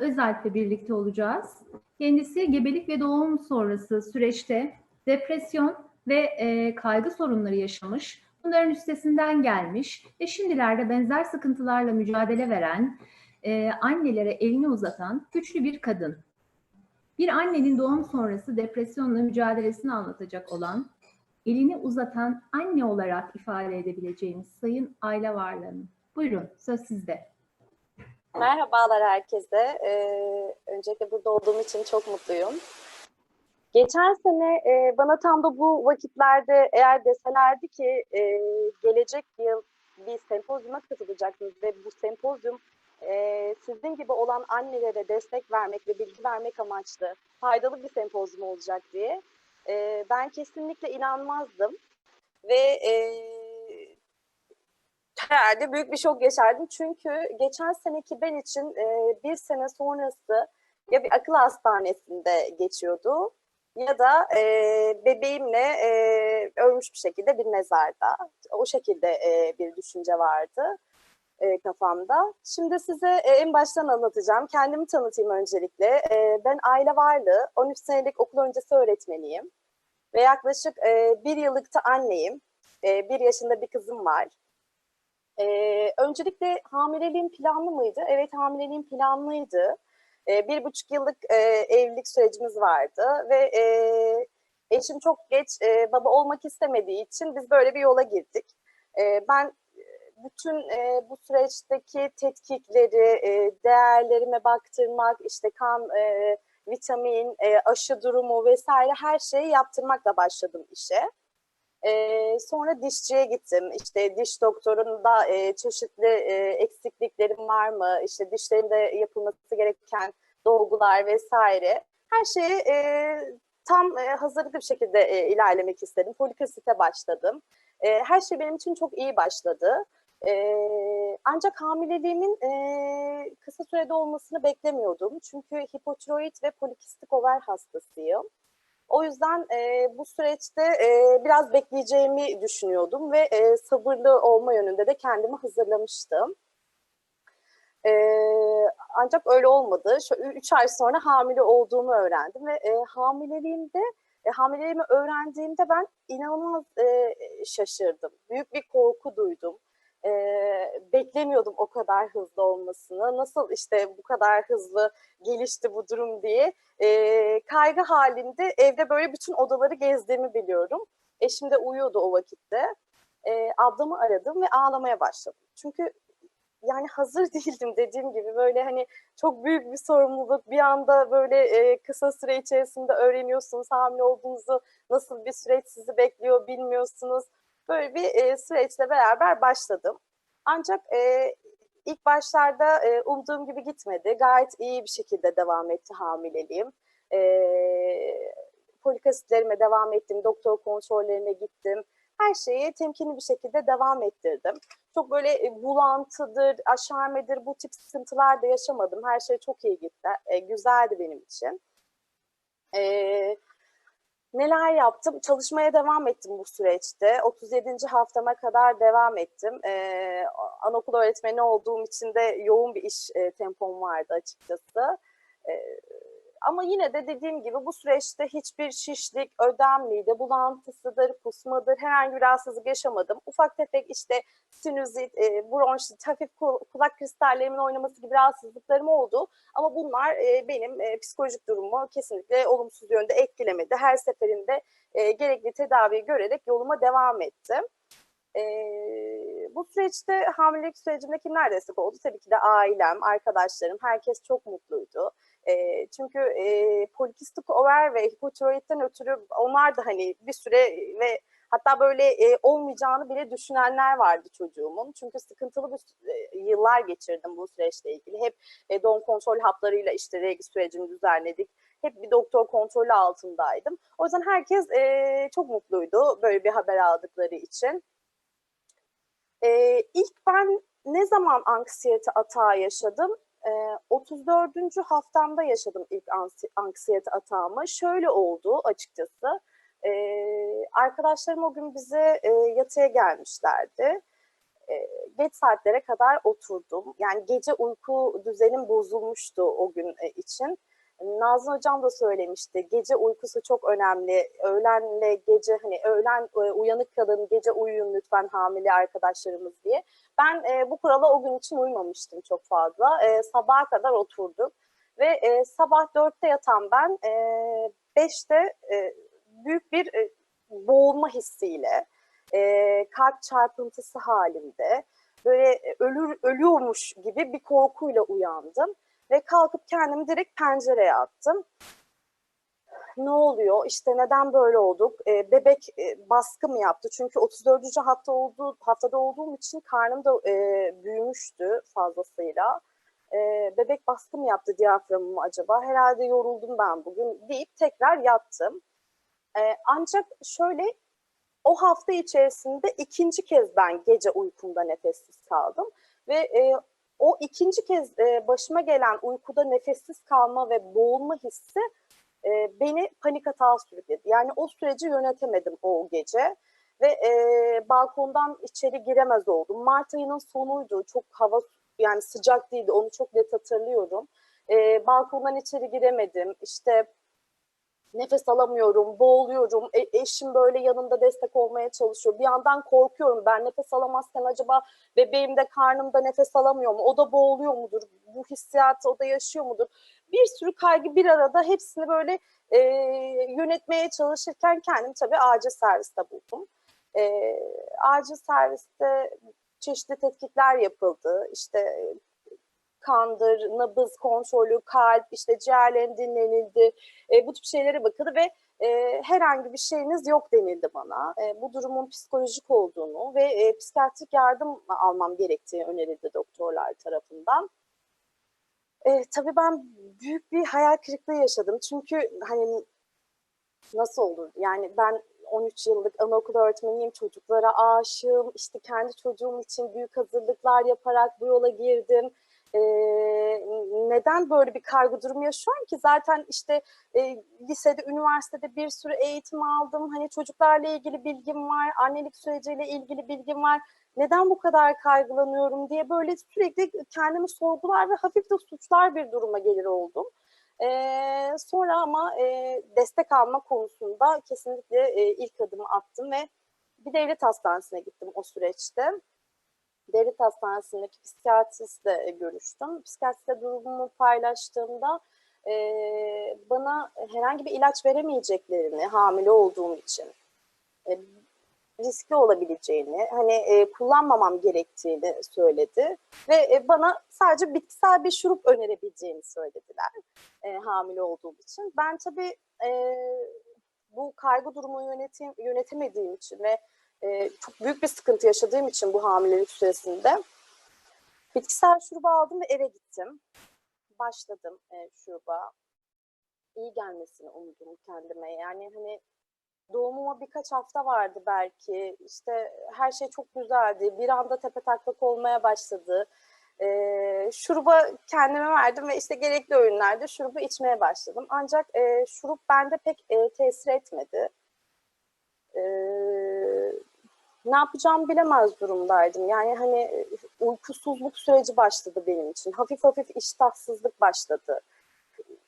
Özalp'le birlikte olacağız. Kendisi gebelik ve doğum sonrası süreçte depresyon ve e, kaygı sorunları yaşamış. Bunların üstesinden gelmiş ve şimdilerde benzer sıkıntılarla mücadele veren, e, annelere elini uzatan güçlü bir kadın. Bir annenin doğum sonrası depresyonla mücadelesini anlatacak olan, elini uzatan anne olarak ifade edebileceğimiz Sayın Ayla Varlan'ın. Buyurun, söz sizde. Merhabalar herkese. Ee, öncelikle burada olduğum için çok mutluyum. Geçen sene e, bana tam da bu vakitlerde eğer deselerdi ki e, gelecek yıl bir sempozyuma katılacaksınız ve bu sempozyum e, sizin gibi olan annelere destek vermek ve bilgi vermek amaçlı faydalı bir sempozyum olacak diye e, ben kesinlikle inanmazdım. Ve e, herhalde büyük bir şok yaşardım. Çünkü geçen seneki ben için e, bir sene sonrası ya bir akıl hastanesinde geçiyordu ya da e, bebeğimle e, ölmüş bir şekilde bir mezarda. O şekilde e, bir düşünce vardı e, kafamda. Şimdi size e, en baştan anlatacağım. Kendimi tanıtayım öncelikle. E, ben Aile Varlığı, 13 senelik okul öncesi öğretmeniyim. Ve yaklaşık e, bir yıllıkta anneyim. E, bir yaşında bir kızım var. Ee, öncelikle hamileliğim planlı mıydı? Evet hamileliğim planlıydı. Ee, bir buçuk yıllık e, evlilik sürecimiz vardı ve e, eşim çok geç e, baba olmak istemediği için biz böyle bir yola girdik. E, ben bütün e, bu süreçteki tetkikleri, e, değerlerime baktırmak, işte kan, e, vitamin, e, aşı durumu vesaire her şeyi yaptırmakla başladım işe. Ee, sonra dişçiye gittim. İşte diş doktorunda e, çeşitli e, eksikliklerim var mı? İşte dişlerinde yapılması gereken dolgular vesaire. Her şeyi e, tam e, hazırlıklı bir şekilde e, ilerlemek istedim. Polikasite başladım. E, her şey benim için çok iyi başladı. E, ancak hamileliğimin e, kısa sürede olmasını beklemiyordum. Çünkü hipotiroid ve polikistik over hastasıyım. O yüzden e, bu süreçte e, biraz bekleyeceğimi düşünüyordum ve e, sabırlı olma yönünde de kendimi hazırlamıştım. E, ancak öyle olmadı. Şu üç ay sonra hamile olduğumu öğrendim ve e, hamileliğimde e, hamileliğimi öğrendiğimde ben inanılmaz e, şaşırdım. Büyük bir korku duydum e, beklemiyordum o kadar hızlı olmasını. Nasıl işte bu kadar hızlı gelişti bu durum diye e, kaygı halinde evde böyle bütün odaları gezdiğimi biliyorum. Eşim de uyuyordu o vakitte. E, ablamı aradım ve ağlamaya başladım. Çünkü yani hazır değildim dediğim gibi böyle hani çok büyük bir sorumluluk bir anda böyle e, kısa süre içerisinde öğreniyorsunuz hamile olduğunuzu nasıl bir süreç sizi bekliyor bilmiyorsunuz böyle bir e, süreçle beraber başladım. Ancak e, ilk başlarda e, umduğum gibi gitmedi. Gayet iyi bir şekilde devam etti hamileliğim. E, polikasitlerime devam ettim, doktor kontrollerine gittim. Her şeyi temkinli bir şekilde devam ettirdim. Çok böyle e, bulantıdır, aşermedir bu tip sıkıntılar da yaşamadım. Her şey çok iyi gitti. E, güzeldi benim için. Evet Neler yaptım? Çalışmaya devam ettim bu süreçte. 37. haftama kadar devam ettim. Ee, anaokul öğretmeni olduğum için de yoğun bir iş e, tempom vardı açıkçası. Ee, ama yine de dediğim gibi bu süreçte hiçbir şişlik, ödem mide bulantısıdır, kusmadır, herhangi bir rahatsızlık yaşamadım. Ufak tefek işte sinüzit, e, bronşit, hafif kulak kristallerimin oynaması gibi rahatsızlıklarım oldu. Ama bunlar e, benim e, psikolojik durumu kesinlikle olumsuz yönde etkilemedi. Her seferinde e, gerekli tedaviyi görerek yoluma devam ettim. E, bu süreçte hamilelik sürecimde kimler destek oldu? Tabii ki de ailem, arkadaşlarım, herkes çok mutluydu. E, çünkü e, polikistik over ve hipotiroidden ötürü onlar da hani bir süre ve hatta böyle e, olmayacağını bile düşünenler vardı çocuğumun. Çünkü sıkıntılı bir e, yıllar geçirdim bu süreçle ilgili. Hep e, doğum kontrol haplarıyla işte regi sürecimi düzenledik. Hep bir doktor kontrolü altındaydım. O yüzden herkes e, çok mutluydu böyle bir haber aldıkları için. E, ilk ben ne zaman anksiyete atağı yaşadım? 34. haftamda yaşadım ilk anksiyete atağımı. Şöyle oldu açıkçası. Arkadaşlarım o gün bize yatıya gelmişlerdi. e, geç saatlere kadar oturdum. Yani gece uyku düzenim bozulmuştu o gün e, için. Nazlı hocam da söylemişti. Gece uykusu çok önemli. Öğlenle gece hani öğlen e, uyanık kalın, gece uyuyun lütfen hamile arkadaşlarımız diye. Ben e, bu kurala o gün için uymamıştım çok fazla. E, sabaha kadar oturduk ve e, sabah dörtte yatan ben e, beşte e, büyük bir e, boğulma hissiyle, e, kalp çarpıntısı halinde böyle e, ölür ölüyormuş gibi bir korkuyla uyandım ve kalkıp kendimi direkt pencereye attım. Ne oluyor? İşte neden böyle olduk? E, bebek e, baskı mı yaptı? Çünkü 34. hafta olduğu haftada olduğum için karnım da e, büyümüştü fazlasıyla. E, bebek baskı mı yaptı diyaframımı acaba? Herhalde yoruldum ben bugün deyip tekrar yattım. E, ancak şöyle o hafta içerisinde ikinci kez ben gece uykumda nefessiz kaldım ve e, o ikinci kez e, başıma gelen uykuda nefessiz kalma ve boğulma hissi e, beni panik atağa sürükledi. Yani o süreci yönetemedim o gece ve e, balkondan içeri giremez oldum. Mart ayının sonuydu. Çok hava yani sıcak değildi. Onu çok net hatırlıyorum. E, balkondan içeri giremedim. İşte nefes alamıyorum, boğuluyorum. E, eşim böyle yanında destek olmaya çalışıyor. Bir yandan korkuyorum. Ben nefes alamazken acaba bebeğim de karnımda nefes alamıyor mu? O da boğuluyor mudur? Bu hissiyatı o da yaşıyor mudur? Bir sürü kaygı bir arada hepsini böyle e, yönetmeye çalışırken kendim tabii acil serviste buldum. E, acil serviste çeşitli tetkikler yapıldı. İşte kandır, nabız kontrolü, kalp, işte ciğerlerin dinlenildi. E, bu tip şeylere bakıldı ve e, herhangi bir şeyiniz yok denildi bana. E, bu durumun psikolojik olduğunu ve e, psikiyatrik yardım almam gerektiği önerildi doktorlar tarafından. E, tabii ben büyük bir hayal kırıklığı yaşadım. Çünkü hani nasıl olur? Yani ben 13 yıllık anaokulu öğretmeniyim, çocuklara aşığım. İşte kendi çocuğum için büyük hazırlıklar yaparak bu yola girdim e, neden böyle bir kaygı durumu yaşıyorum ki? Zaten işte e, lisede, üniversitede bir sürü eğitim aldım. Hani çocuklarla ilgili bilgim var, annelik süreciyle ilgili bilgim var. Neden bu kadar kaygılanıyorum diye böyle sürekli kendimi sorgular ve hafif de suçlar bir duruma gelir oldum. Ee, sonra ama e, destek alma konusunda kesinlikle e, ilk adımı attım ve bir devlet hastanesine gittim o süreçte devlet hastanesindeki psikiyatristle görüştüm. Psikiyatristle durumumu paylaştığımda e, bana herhangi bir ilaç veremeyeceklerini hamile olduğum için e, riskli olabileceğini, hani e, kullanmamam gerektiğini söyledi ve e, bana sadece bitkisel bir şurup önerebileceğini söylediler e, hamile olduğum için. Ben tabii e, bu kaygı durumu yönetim, yönetemediğim için ve e, çok büyük bir sıkıntı yaşadığım için bu hamilelik süresinde bitkisel şurubu aldım ve eve gittim. Başladım e, şuruba. İyi gelmesini umdum kendime. Yani hani doğumuma birkaç hafta vardı belki. İşte her şey çok güzeldi. Bir anda tepe taklak olmaya başladı. E, şuruba kendime verdim ve işte gerekli öğünlerde şurubu içmeye başladım. Ancak e, şurup bende pek e, tesir etmedi. E, ne yapacağımı bilemez durumdaydım. Yani hani e, uykusuzluk süreci başladı benim için. Hafif hafif iştahsızlık başladı.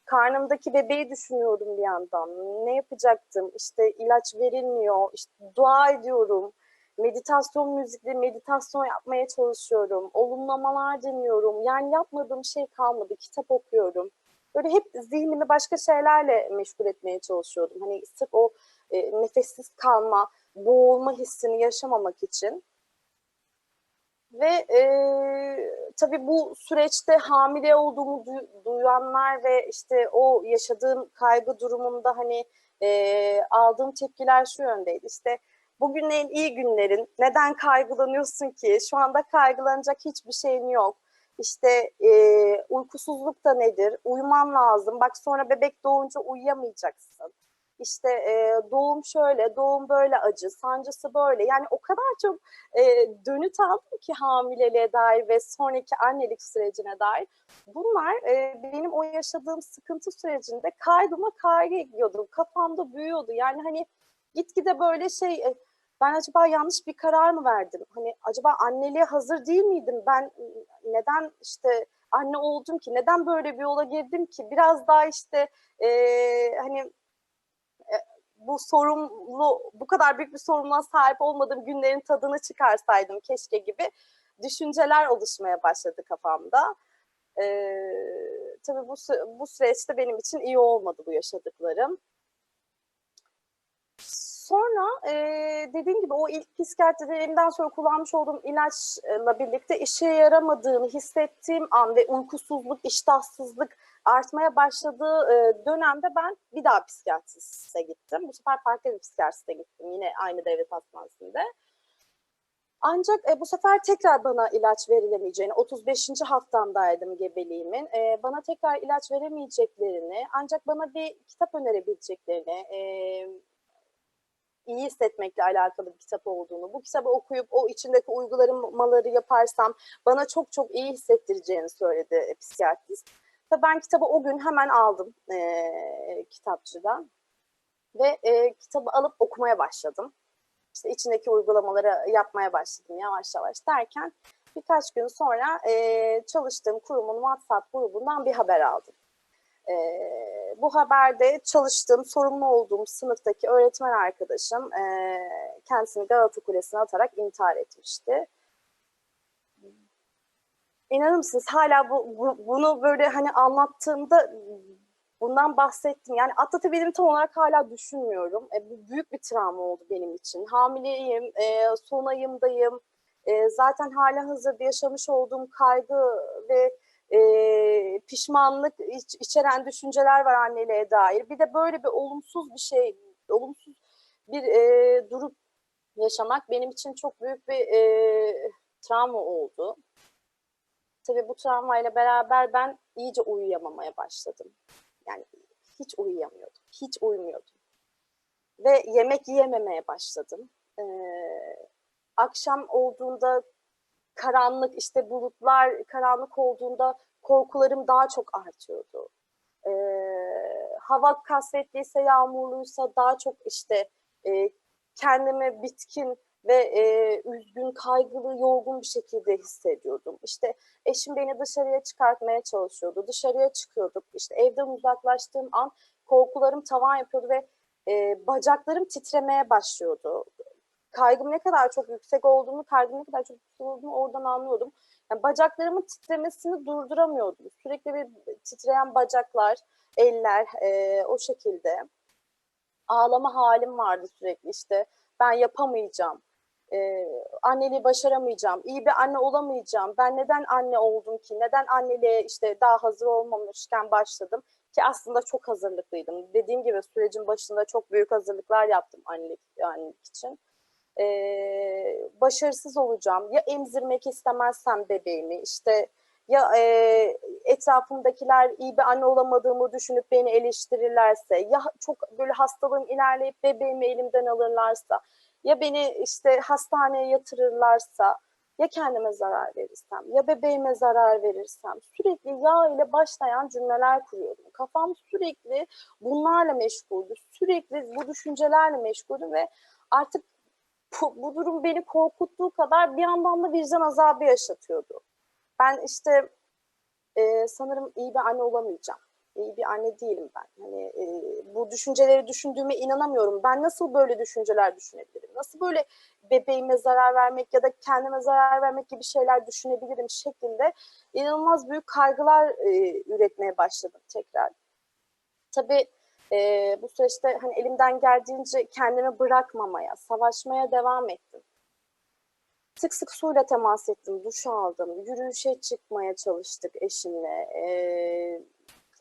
Karnımdaki bebeği düşünüyordum bir yandan. Ne yapacaktım? İşte ilaç verilmiyor. İşte dua ediyorum. Meditasyon müzikli meditasyon yapmaya çalışıyorum. Olumlamalar dinliyorum. Yani yapmadığım şey kalmadı. Kitap okuyorum. Böyle hep zihnimi başka şeylerle meşgul etmeye çalışıyordum. Hani sırf o e, nefessiz kalma, boğulma hissini yaşamamak için. Ve e, tabii bu süreçte hamile olduğumu duyanlar ve işte o yaşadığım kaygı durumunda hani e, aldığım tepkiler şu yöndeydi. İşte bugünlerin iyi günlerin neden kaygılanıyorsun ki? Şu anda kaygılanacak hiçbir şeyin yok. İşte e, uykusuzluk da nedir? Uyuman lazım. Bak sonra bebek doğunca uyuyamayacaksın işte e, doğum şöyle, doğum böyle acı, sancısı böyle. Yani o kadar çok e, dönüt aldım ki hamileliğe dair ve sonraki annelik sürecine dair. Bunlar e, benim o yaşadığım sıkıntı sürecinde kaygıma kaygı. Kafamda büyüyordu. Yani hani gitgide böyle şey... E, ben acaba yanlış bir karar mı verdim? Hani acaba anneliğe hazır değil miydim? Ben neden işte anne oldum ki? Neden böyle bir yola girdim ki? Biraz daha işte e, hani bu sorumlu, bu kadar büyük bir sorumluluğa sahip olmadığım günlerin tadını çıkarsaydım keşke gibi düşünceler oluşmaya başladı kafamda. Ee, tabii bu, bu süreçte benim için iyi olmadı bu yaşadıklarım. Sonra e, dediğim gibi o ilk psikiyatri deneyimden sonra kullanmış olduğum ilaçla birlikte işe yaramadığını hissettiğim an ve uykusuzluk, iştahsızlık artmaya başladığı e, dönemde ben bir daha psikiyatriste gittim. Bu sefer farklı bir psikiyatriste gittim yine aynı devlet hastanesinde. Ancak e, bu sefer tekrar bana ilaç verilemeyeceğini, 35. haftamdaydım gebeliğimin, e, bana tekrar ilaç veremeyeceklerini, ancak bana bir kitap önerebileceklerini, e, iyi hissetmekle alakalı bir kitap olduğunu, bu kitabı okuyup o içindeki uygulamaları yaparsam bana çok çok iyi hissettireceğini söyledi e, psikiyatrist. Ve ben kitabı o gün hemen aldım e, kitapçıdan ve e, kitabı alıp okumaya başladım. İşte içindeki uygulamaları yapmaya başladım yavaş yavaş derken birkaç gün sonra e, çalıştığım kurumun WhatsApp grubundan bir haber aldım. E, bu haberde çalıştığım, sorumlu olduğum sınıftaki öğretmen arkadaşım e, kendisini Galata Kulesi'ne atarak intihar etmişti. İnanır mısınız hala bu, bu- bunu böyle hani anlattığımda bundan bahsettim. Yani atlatabildim tam olarak hala düşünmüyorum. E, bu büyük bir travma oldu benim için. Hamileyim, e, son ayımdayım. E, zaten hala hazırda yaşamış olduğum kaygı ve e, pişmanlık iç- içeren düşünceler var anneliğe dair. Bir de böyle bir olumsuz bir şey, olumsuz bir e, durum yaşamak benim için çok büyük bir e, travma oldu. Tabii bu travmayla beraber ben iyice uyuyamamaya başladım. Yani hiç uyuyamıyordum, hiç uyumuyordum. Ve yemek yiyememeye başladım. Ee, akşam olduğunda karanlık, işte bulutlar karanlık olduğunda korkularım daha çok artıyordu. Ee, hava kasvetliyse, yağmurluysa daha çok işte e, kendimi bitkin ve e, üzgün, kaygılı, yorgun bir şekilde hissediyordum. İşte eşim beni dışarıya çıkartmaya çalışıyordu. Dışarıya çıkıyorduk. İşte evden uzaklaştığım an korkularım tavan yapıyordu ve e, bacaklarım titremeye başlıyordu. Kaygım ne kadar çok yüksek olduğunu, kaygım ne kadar çok yüksek olduğunu oradan anlıyordum. Yani bacaklarımın titremesini durduramıyordum. Sürekli bir titreyen bacaklar, eller e, o şekilde. Ağlama halim vardı sürekli işte. Ben yapamayacağım e, anneliği başaramayacağım, iyi bir anne olamayacağım, ben neden anne oldum ki, neden anneliğe işte daha hazır olmamışken başladım ki aslında çok hazırlıklıydım. Dediğim gibi sürecin başında çok büyük hazırlıklar yaptım annelik, annelik için. E, başarısız olacağım, ya emzirmek istemezsem bebeğimi, işte ya e, etrafımdakiler iyi bir anne olamadığımı düşünüp beni eleştirirlerse, ya çok böyle hastalığım ilerleyip bebeğimi elimden alırlarsa, ya beni işte hastaneye yatırırlarsa ya kendime zarar verirsem ya bebeğime zarar verirsem sürekli ya ile başlayan cümleler kuruyordum. Kafam sürekli bunlarla meşguldü. Sürekli bu düşüncelerle meşguldü ve artık bu, bu durum beni korkuttuğu kadar bir yandan da vicdan azabı yaşatıyordu. Ben işte e, sanırım iyi bir anne olamayacağım iyi bir anne değilim ben. Hani e, bu düşünceleri düşündüğüme inanamıyorum. Ben nasıl böyle düşünceler düşünebilirim? Nasıl böyle bebeğime zarar vermek ya da kendime zarar vermek gibi şeyler düşünebilirim şeklinde inanılmaz büyük kaygılar e, üretmeye başladım tekrar. Tabii e, bu süreçte hani elimden geldiğince kendimi bırakmamaya, savaşmaya devam ettim. Sık sık suyla temas ettim, duş aldım, yürüyüşe çıkmaya çalıştık eşimle. Ee,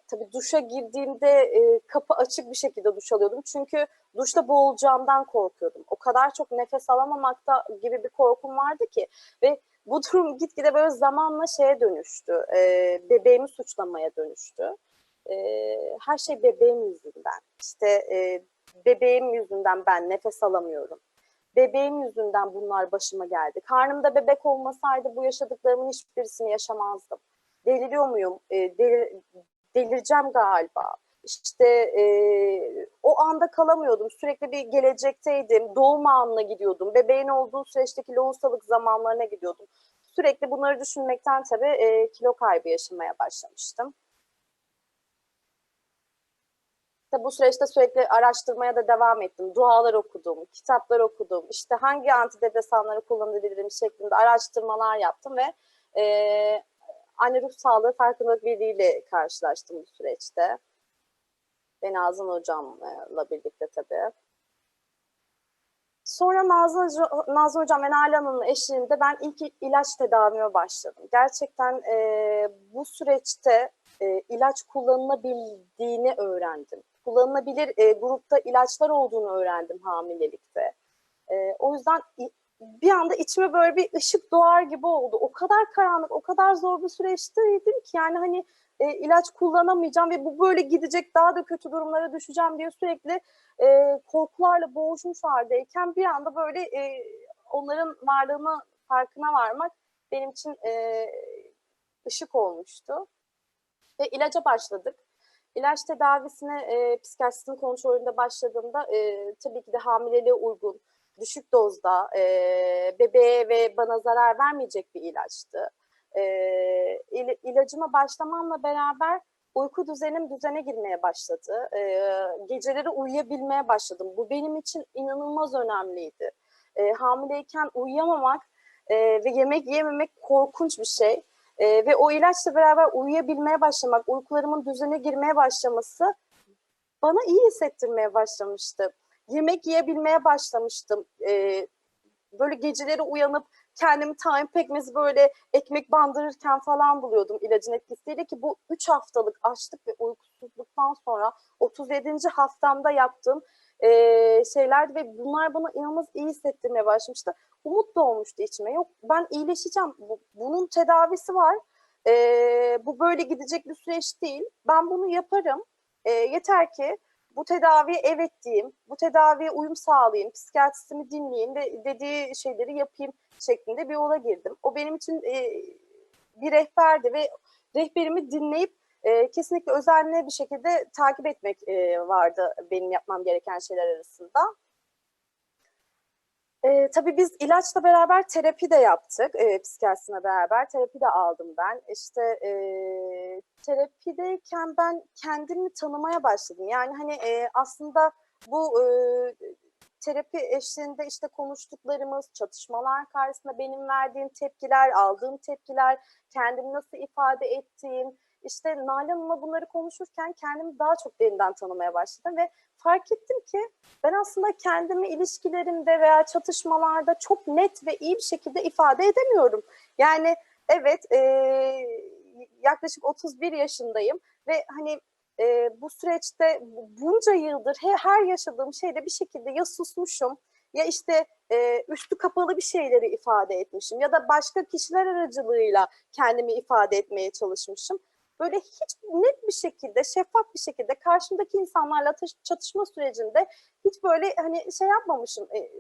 tabii duşa girdiğimde e, kapı açık bir şekilde duş alıyordum. Çünkü duşta boğulacağımdan korkuyordum. O kadar çok nefes alamamakta gibi bir korkum vardı ki ve bu durum gitgide böyle zamanla şeye dönüştü. E, bebeğimi suçlamaya dönüştü. E, her şey bebeğim yüzünden. İşte e, bebeğim yüzünden ben nefes alamıyorum. Bebeğim yüzünden bunlar başıma geldi. Karnımda bebek olmasaydı bu yaşadıklarımın hiçbirisini yaşamazdım. Deliriyor muyum? E, delir, delireceğim galiba. İşte e, o an anda kalamıyordum. Sürekli bir gelecekteydim. Doğum anına gidiyordum. Bebeğin olduğu süreçteki lohusalık zamanlarına gidiyordum. Sürekli bunları düşünmekten tabii e, kilo kaybı yaşamaya başlamıştım. İşte bu süreçte sürekli araştırmaya da devam ettim. Dualar okudum, kitaplar okudum. İşte hangi antidepresanları kullanabilirim şeklinde araştırmalar yaptım ve e, anne ruh sağlığı farkındalık birliğiyle karşılaştım bu süreçte. Ve Nazan hocamla birlikte tabii. Sonra Nazan, Nazan hocam ve Nalan Hanım'ın eşliğinde ben ilk ilaç tedavime başladım. Gerçekten e, bu süreçte e, ilaç kullanılabildiğini öğrendim. Kullanılabilir e, grupta ilaçlar olduğunu öğrendim hamilelikte. E, o yüzden bir anda içime böyle bir ışık doğar gibi oldu. O kadar karanlık, o kadar zor bir süreçteydim ki yani hani e, ilaç kullanamayacağım ve bu böyle gidecek daha da kötü durumlara düşeceğim diye sürekli e, korkularla boğuşmuş haldeyken bir anda böyle e, onların varlığını farkına varmak benim için e, ışık olmuştu. Ve ilaca başladık. İlaç tedavisine e, psikiyatristin kontrolünde başladığımda e, tabii ki de hamileliğe uygun, düşük dozda, e, bebeğe ve bana zarar vermeyecek bir ilaçtı. E, il- ilacıma başlamamla beraber uyku düzenim düzene girmeye başladı. E, geceleri uyuyabilmeye başladım. Bu benim için inanılmaz önemliydi. E, hamileyken uyuyamamak e, ve yemek yememek korkunç bir şey. E, ve o ilaçla beraber uyuyabilmeye başlamak, uykularımın düzene girmeye başlaması bana iyi hissettirmeye başlamıştı. Yemek yiyebilmeye başlamıştım. E, böyle geceleri uyanıp kendimi tahin pekmezi böyle ekmek bandırırken falan buluyordum ilacın etkisiyle ki bu 3 haftalık açlık ve uykusuzluktan sonra 37. haftamda yaptığım e, şeylerdi ve bunlar bana inanılmaz iyi hissettirmeye başlamıştı. Umut da olmuştu içime. Yok ben iyileşeceğim. Bu- bunun tedavisi var. E, bu böyle gidecek bir süreç değil. Ben bunu yaparım. E, yeter ki bu tedaviye evet diyeyim, bu tedaviye uyum sağlayayım, psikiyatristimi dinleyeyim ve dediği şeyleri yapayım şeklinde bir yola girdim. O benim için e, bir rehberdi ve rehberimi dinleyip e, kesinlikle özenli bir şekilde takip etmek e, vardı benim yapmam gereken şeyler arasında. E, tabii biz ilaçla beraber terapi de yaptık. E, psikiyatrisine beraber terapi de aldım ben. İşte e, terapideyken ben kendimi tanımaya başladım. Yani hani e, aslında bu e, terapi eşliğinde işte konuştuklarımız, çatışmalar karşısında benim verdiğim tepkiler, aldığım tepkiler, kendimi nasıl ifade ettiğim, işte Nalan Hanım'la bunları konuşurken kendimi daha çok derinden tanımaya başladım ve fark ettim ki ben aslında kendimi ilişkilerimde veya çatışmalarda çok net ve iyi bir şekilde ifade edemiyorum. Yani evet e, yaklaşık 31 yaşındayım ve hani e, bu süreçte bunca yıldır he, her yaşadığım şeyde bir şekilde ya susmuşum ya işte e, üstü kapalı bir şeyleri ifade etmişim ya da başka kişiler aracılığıyla kendimi ifade etmeye çalışmışım. Böyle hiç net bir şekilde, şeffaf bir şekilde karşımdaki insanlarla çatışma sürecinde hiç böyle hani şey yapmamışım, e,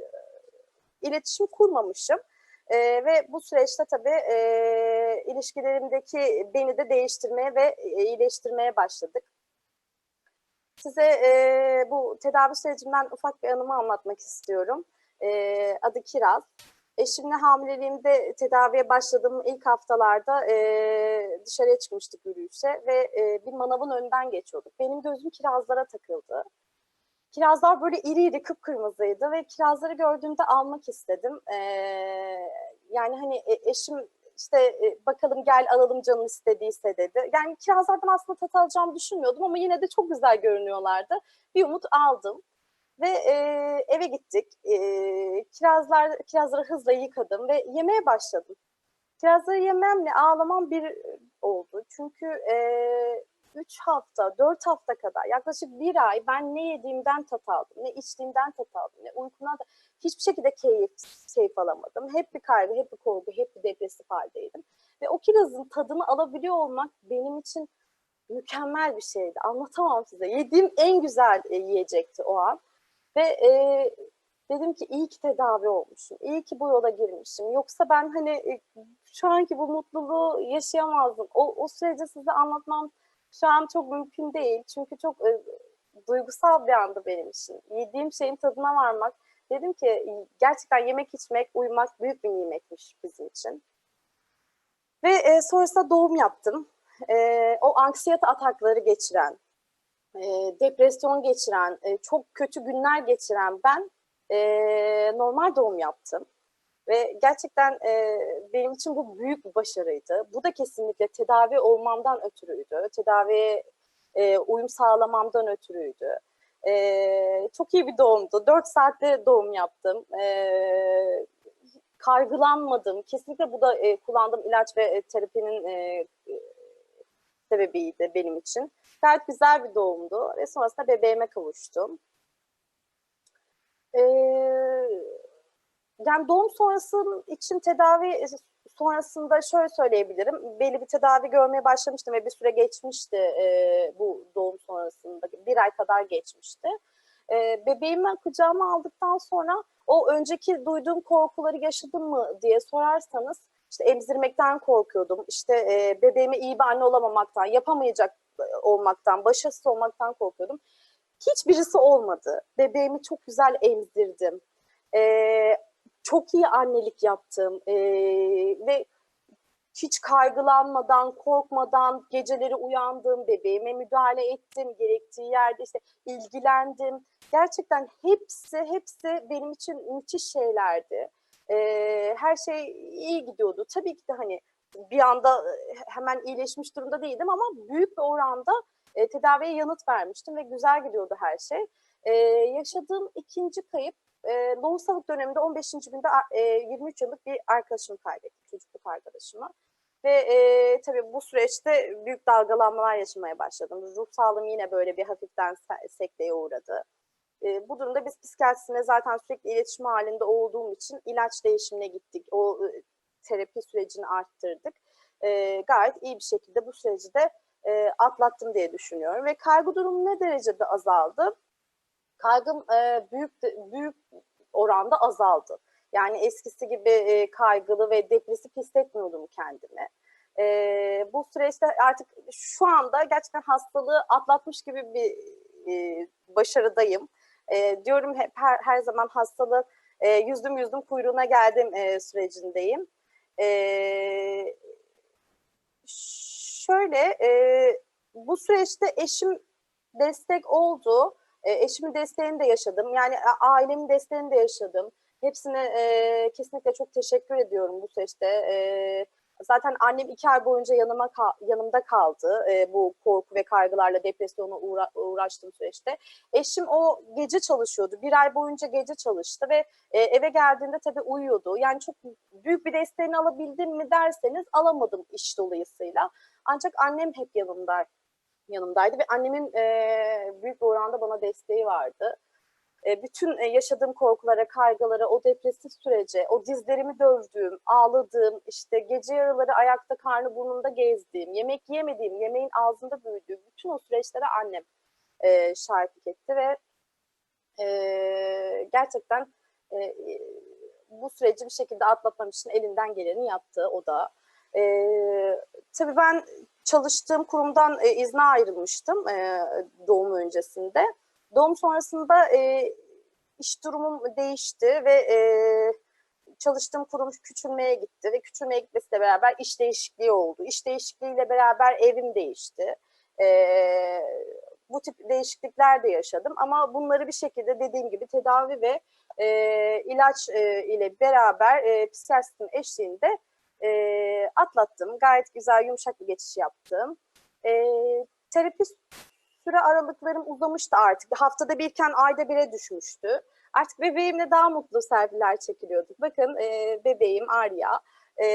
iletişim kurmamışım. E, ve bu süreçte tabii e, ilişkilerimdeki beni de değiştirmeye ve e, iyileştirmeye başladık. Size e, bu tedavi sürecimden ufak bir anımı anlatmak istiyorum. E, adı Kiraz. Eşimle hamileliğimde tedaviye başladığım ilk haftalarda e, dışarıya çıkmıştık yürüyüşe ve e, bir manavın önünden geçiyorduk. Benim gözüm kirazlara takıldı. Kirazlar böyle iri iri kıpkırmızıydı ve kirazları gördüğümde almak istedim. E, yani hani e, eşim işte e, bakalım gel alalım canın istediyse dedi. Yani kirazlardan aslında tat alacağımı düşünmüyordum ama yine de çok güzel görünüyorlardı. Bir umut aldım. Ve e, eve gittik. E, kirazlar, kirazları hızla yıkadım ve yemeye başladım. Kirazları yememle ağlamam bir oldu. Çünkü e, hafta, dört hafta kadar yaklaşık bir ay ben ne yediğimden tat aldım, ne içtiğimden tat aldım, ne uykumdan da hiçbir şekilde keyif, keyif alamadım. Hep bir kaygı, hep bir korku, hep bir depresif haldeydim. Ve o kirazın tadını alabiliyor olmak benim için mükemmel bir şeydi. Anlatamam size. Yediğim en güzel yiyecekti o an. Ve e, dedim ki iyi ki tedavi olmuşum. İyi ki bu yola girmişim. Yoksa ben hani e, şu anki bu mutluluğu yaşayamazdım. O, o süreci size anlatmam şu an çok mümkün değil. Çünkü çok e, duygusal bir andı benim için. Yediğim şeyin tadına varmak. Dedim ki gerçekten yemek içmek, uyumak büyük bir nimetmiş bizim için. Ve e, sonrasında doğum yaptım. E, o anksiyete atakları geçiren, e, depresyon geçiren, e, çok kötü günler geçiren ben e, normal doğum yaptım. Ve gerçekten e, benim için bu büyük bir başarıydı. Bu da kesinlikle tedavi olmamdan ötürüydü. Tedaviye e, uyum sağlamamdan ötürüydü. E, çok iyi bir doğumdu. 4 saatte doğum yaptım. E, kaygılanmadım. Kesinlikle bu da e, kullandığım ilaç ve e, terapinin e, sebebiydi benim için. Gayet güzel bir doğumdu ve sonrasında bebeğime kavuştum. Ee, yani doğum sonrası için tedavi sonrasında şöyle söyleyebilirim. Belli bir tedavi görmeye başlamıştım ve bir süre geçmişti e, bu doğum sonrasında. Bir ay kadar geçmişti. E, bebeğimi kucağıma aldıktan sonra o önceki duyduğum korkuları yaşadım mı diye sorarsanız işte emzirmekten korkuyordum. İşte e, bebeğime iyi bir anne olamamaktan, yapamayacak olmaktan, başarısız olmaktan korkuyordum. Hiçbirisi olmadı. Bebeğimi çok güzel emzirdim. Ee, çok iyi annelik yaptım. Ee, ve hiç kaygılanmadan, korkmadan geceleri uyandım, bebeğime müdahale ettim, gerektiği yerde işte ilgilendim. Gerçekten hepsi, hepsi benim için müthiş şeylerdi. Ee, her şey iyi gidiyordu. Tabii ki de hani bir anda hemen iyileşmiş durumda değildim ama büyük bir oranda e, tedaviye yanıt vermiştim ve güzel gidiyordu her şey. E, yaşadığım ikinci kayıp e, lohusalık döneminde 15. günde e, 23 yıllık bir arkadaşımı kaybettim, çocukluk arkadaşımı. Ve e, tabii bu süreçte büyük dalgalanmalar yaşamaya başladım. Ruh sağlığım yine böyle bir hafiften sekteye uğradı. E, bu durumda biz psikiyatrisine zaten sürekli iletişim halinde olduğum için ilaç değişimine gittik. O e, terapi sürecini arttırdık. E, gayet iyi bir şekilde bu süreci de e, atlattım diye düşünüyorum. Ve kaygı durumu ne derecede azaldı? Kaygım e, büyük büyük oranda azaldı. Yani eskisi gibi e, kaygılı ve depresif hissetmiyordum kendimi. E, bu süreçte artık şu anda gerçekten hastalığı atlatmış gibi bir e, başarıdayım. E, diyorum hep her, her zaman hastalığı e, yüzdüm yüzdüm kuyruğuna geldim e, sürecindeyim. E, şöyle e, bu süreçte eşim destek oldu. E, eşimin desteğini de yaşadım. Yani ailemin desteğini de yaşadım. Hepsine e, kesinlikle çok teşekkür ediyorum bu süreçte. E, zaten annem iki ay boyunca yanıma yanımda kaldı e, bu korku ve kaygılarla depresyona uğra uğraştığım süreçte. Eşim o gece çalışıyordu. Bir ay boyunca gece çalıştı ve e, eve geldiğinde tabii uyuyordu. Yani çok büyük bir desteğini alabildim mi derseniz alamadım iş dolayısıyla. Ancak annem hep yanımda yanımdaydı ve annemin e, büyük bir oranda bana desteği vardı. E, bütün e, yaşadığım korkulara, kaygılara, o depresif sürece, o dizlerimi dövdüğüm, ağladığım, işte gece yarıları ayakta karnı burnunda gezdiğim, yemek yemediğim, yemeğin ağzında büyüdüğüm bütün o süreçlere annem e, şahitlik etti ve e, gerçekten e, bu süreci bir şekilde atlatmam için elinden geleni yaptı o da. E, tabii ben çalıştığım kurumdan e, izne ayrılmıştım e, doğum öncesinde. Doğum sonrasında e, iş durumum değişti ve e, çalıştığım kurum küçülmeye gitti ve küçülmeye gitmesiyle beraber iş değişikliği oldu. İş değişikliğiyle beraber evim değişti. E, bu tip değişiklikler de yaşadım ama bunları bir şekilde dediğim gibi tedavi ve e, ilaç e, ile beraber e, psikiyatristin eşliğinde e, atlattım. Gayet güzel, yumuşak bir geçiş yaptım. E, terapi süre aralıklarım uzamıştı artık. Haftada birken ayda bire düşmüştü. Artık bebeğimle daha mutlu selfiler çekiliyorduk. Bakın e, bebeğim Arya. E,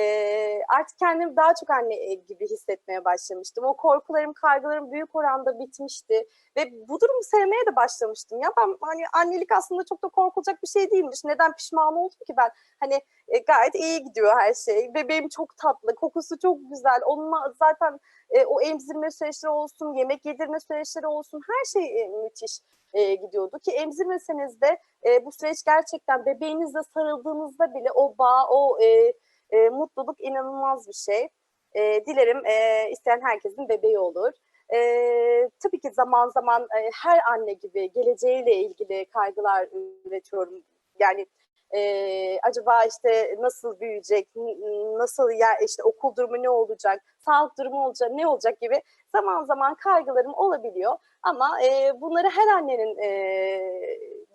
artık kendimi daha çok anne e, gibi hissetmeye başlamıştım. O korkularım, kaygılarım büyük oranda bitmişti. Ve bu durumu sevmeye de başlamıştım. Ya ben hani annelik aslında çok da korkulacak bir şey değilmiş. Neden pişman oldum ki ben? Hani e, gayet iyi gidiyor her şey. Bebeğim çok tatlı, kokusu çok güzel. Onunla zaten e, o emzirme süreçleri olsun, yemek yedirme süreçleri olsun her şey e, müthiş e, gidiyordu ki emzirmeseniz de e, bu süreç gerçekten bebeğinizle sarıldığınızda bile o bağ, o e, e, mutluluk inanılmaz bir şey. E, dilerim e, isteyen herkesin bebeği olur. Ee, tabii ki zaman zaman e, her anne gibi geleceğiyle ilgili kaygılar üretiyorum. Yani e, acaba işte nasıl büyüyecek, nasıl ya işte okul durumu ne olacak, sağlık durumu olacak, ne olacak gibi zaman zaman kaygılarım olabiliyor. Ama e, bunları her annenin e,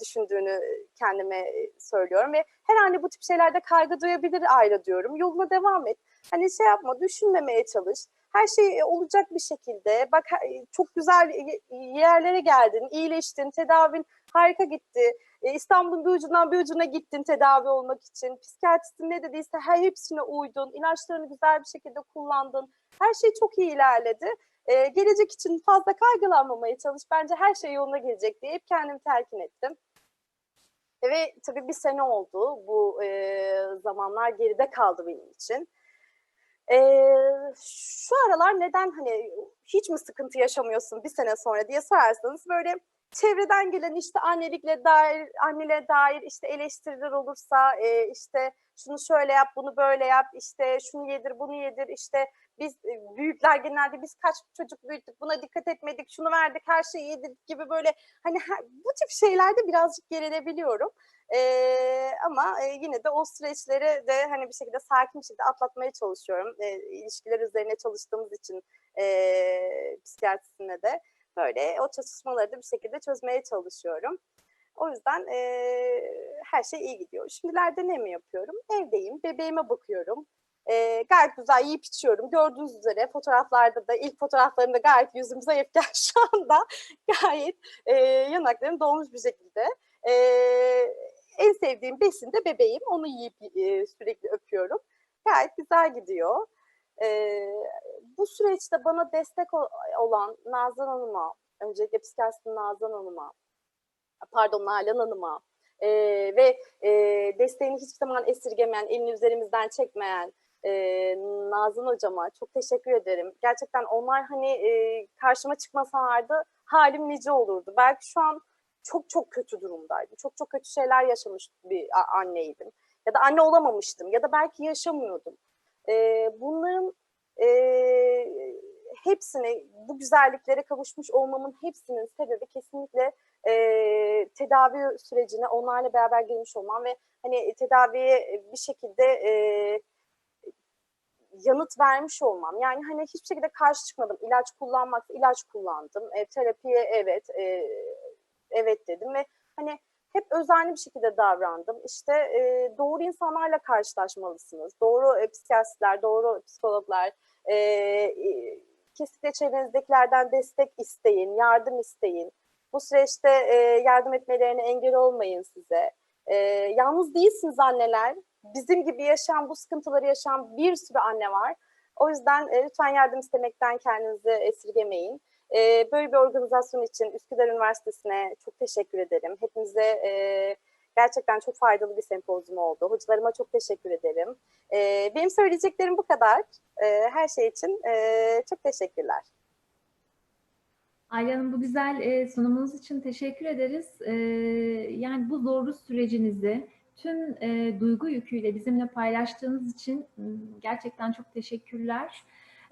düşündüğünü kendime söylüyorum ve her anne bu tip şeylerde kaygı duyabilir ayrı diyorum. Yoluna devam et. Hani şey yapma, düşünmemeye çalış. Her şey e, olacak bir şekilde. Bak he- çok güzel yerlere geldin, iyileştin, tedavin harika gitti. E, İstanbul'un bir ucundan bir ucuna gittin tedavi olmak için. Psikiyatristin ne dediyse her hepsine uydun. İlaçlarını güzel bir şekilde kullandın. Her şey çok iyi ilerledi. E, gelecek için fazla kaygılanmamaya çalış. Bence her şey yoluna gelecek diye hep kendimi telkin ettim. E, Ve tabii bir sene oldu. Bu e, zamanlar geride kaldı benim için. E, şu aralar neden hani hiç mi sıkıntı yaşamıyorsun bir sene sonra diye sorarsanız böyle çevreden gelen işte annelikle dair, annele dair işte eleştiriler olursa e, işte şunu şöyle yap, bunu böyle yap, işte şunu yedir, bunu yedir, işte biz e, büyükler genelde biz kaç çocuk büyüttük, buna dikkat etmedik, şunu verdik, her şeyi yedik gibi böyle hani bu tip şeylerde birazcık gerilebiliyorum. Ee, ama e, yine de o süreçleri de hani bir şekilde sakin bir şekilde atlatmaya çalışıyorum. E, ilişkiler üzerine çalıştığımız için e, psikiyatrisine de böyle o çalışmaları da bir şekilde çözmeye çalışıyorum. O yüzden e, her şey iyi gidiyor. Şimdilerde ne mi yapıyorum? Evdeyim, bebeğime bakıyorum. E, gayet güzel yiyip içiyorum. Gördüğünüz üzere fotoğraflarda da ilk fotoğraflarımda gayet yüzüm zayıfken şu anda gayet e, yanaklarım dolmuş bir şekilde. E, en sevdiğim besin de bebeğim. Onu yiyip e, sürekli öpüyorum. Gayet güzel gidiyor. E, bu süreçte bana destek olan Nazan Hanım'a, öncelikle psikiyatrist Nazan Hanım'a, pardon Nalan Hanım'a e, ve e, desteğini hiçbir zaman esirgemeyen, elini üzerimizden çekmeyen e, Nazan Hocama çok teşekkür ederim. Gerçekten onlar hani e, karşıma çıkmasalardı halim nice olurdu. Belki şu an çok çok kötü durumdaydım. Çok çok kötü şeyler yaşamış bir anneydim. Ya da anne olamamıştım ya da belki yaşamıyordum. E, bunların e, hepsini, bu güzelliklere kavuşmuş olmamın hepsinin sebebi kesinlikle e, tedavi sürecine onlarla beraber girmiş olmam ve hani tedaviye bir şekilde e, yanıt vermiş olmam. Yani hani hiçbir şekilde karşı çıkmadım. İlaç kullanmak, ilaç kullandım. E, terapiye evet, e, evet dedim ve hani hep özenli bir şekilde davrandım. İşte e, doğru insanlarla karşılaşmalısınız. Doğru e, psikiyatristler, doğru psikologlar, e, e, kesinlikle çevrenizdekilerden destek isteyin, yardım isteyin. Bu süreçte e, yardım etmelerine engel olmayın size. E, yalnız değilsiniz anneler. Bizim gibi yaşayan, bu sıkıntıları yaşayan bir sürü anne var. O yüzden e, lütfen yardım istemekten kendinizi esirgemeyin. E, böyle bir organizasyon için Üsküdar Üniversitesi'ne çok teşekkür ederim. Hepimize e, gerçekten çok faydalı bir sempozyum oldu. Hocalarıma çok teşekkür ederim. E, benim söyleyeceklerim bu kadar. E, her şey için e, çok teşekkürler. Ayla Hanım bu güzel e, sunumunuz için teşekkür ederiz. E, yani bu zorlu sürecinizi tüm e, duygu yüküyle bizimle paylaştığınız için gerçekten çok teşekkürler.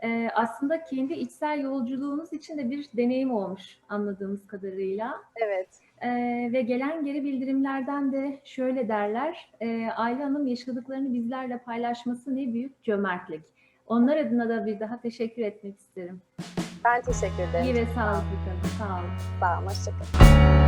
E, aslında kendi içsel yolculuğunuz için de bir deneyim olmuş anladığımız kadarıyla. Evet. E, ve gelen geri bildirimlerden de şöyle derler, e, Ayla Hanım yaşadıklarını bizlerle paylaşması ne büyük cömertlik. Onlar adına da bir daha teşekkür etmek isterim. Ben teşekkür ederim. İyi ve sağlıklı kalın. Sağ olun. Sağ olun. Hoşçakalın.